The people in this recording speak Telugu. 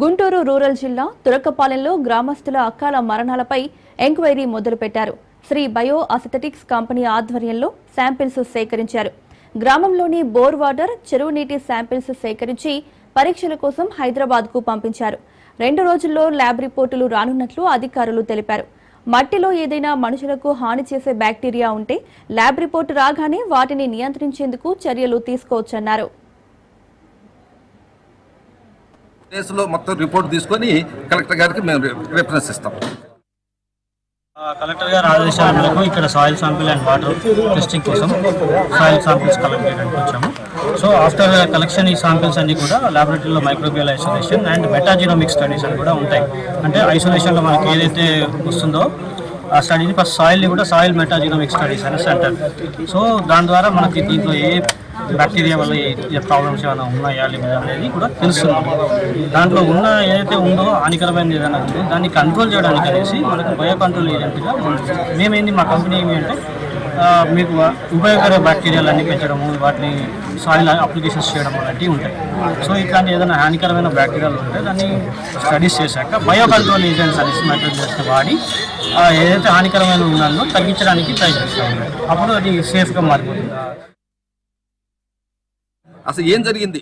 గుంటూరు రూరల్ జిల్లా తురకపాలెంలో గ్రామస్తుల అక్కాల మరణాలపై ఎంక్వైరీ మొదలుపెట్టారు. శ్రీ బయో అథెటిక్స్ కంపెనీ ఆధ్వర్యంలో శాంపిల్స్ సేకరించారు. గ్రామంలోని బోర్ వాటర్ చెరువు నీటి శాంపిల్స్ సేకరించి పరీక్షల కోసం హైదరాబాద్కు పంపించారు. రెండు రోజుల్లో ల్యాబ్ రిపోర్టులు రానున్నట్లు అధికారులు తెలిపారు. మట్టిలో ఏదైనా మనుషులకు హాని చేసే బ్యాక్టీరియా ఉంటే ల్యాబ్ రిపోర్టు రాగానే వాటిని నియంత్రించేందుకు చర్యలు తీసుకోవచ్చన్నారు. కేసులో మొత్తం రిపోర్ట్ తీసుకొని కలెక్టర్ గారికి మేము రిఫరెన్స్ ఇస్తాం. ఆ, కలెక్టర్ గారు ఆదేశాల మేరకు ఇక్కడ soil sample and water testing కోసం సాయిల్ శాంపిల్స్ కలెక్ట్ చేయడానికి వచ్చాము. సో ఆఫ్టర్ కలెక్షన్ ఈ శాంపిల్స్ అన్ని కూడా ల్యాబొరేటరీలో microbial isolation and metagenomic studies అని కూడా ఉంటాయి. అంటే ఐసోలేషన్లో మనకి ఏదైతే వస్తుందో ఆ స్టడీని ఫస్ట్ సాయిల్ని కూడా సాయిల్ మెటాజినోమిక్ స్టడీస్ అనేసి సెంటర్ సో దాని ద్వారా మనకి దీంట్లో ఏ బ్యాక్టీరియా వల్ల ఏ- ప్రాబ్లమ్స్ ఏమైనా ఉన్నాయా లేదా అనేది కూడా తెలుస్తుంది. దాంట్లో ఉన్న ఏదైతే ఉందో హానికరమైనది ఏదైనా ఉందో దాన్ని కంట్రోల్ చేయడానికి అనేసి మనకు బయో కంట్రోల్ ఏజెంట్గా మేమేంది మా కంపెనీ ఏమి అంటే మీకు ఉపయోగకర బ్యాక్టీరియాలన్నీ పెంచడము వాటిని సాయిల్ అప్లికేషన్స్ చేయడం అలాంటివి ఉంటాయి. సో ఇట్లాంటి ఏదైనా హానికరమైన బ్యాక్టీరియాలు ఉంటే దాన్ని స్టడీస్ చేశాక బయో కంట్రోల్ ఏజెంట్స్ అనేసి మెటీరియల్స్ని వాడి ఏదైతే హానికరమైన ఉందో తగ్గించడానికి ప్రయత్నిస్తాం అప్పుడు అది సేఫ్గా మారిపోతుంది. అసలు ఏం జరిగింది?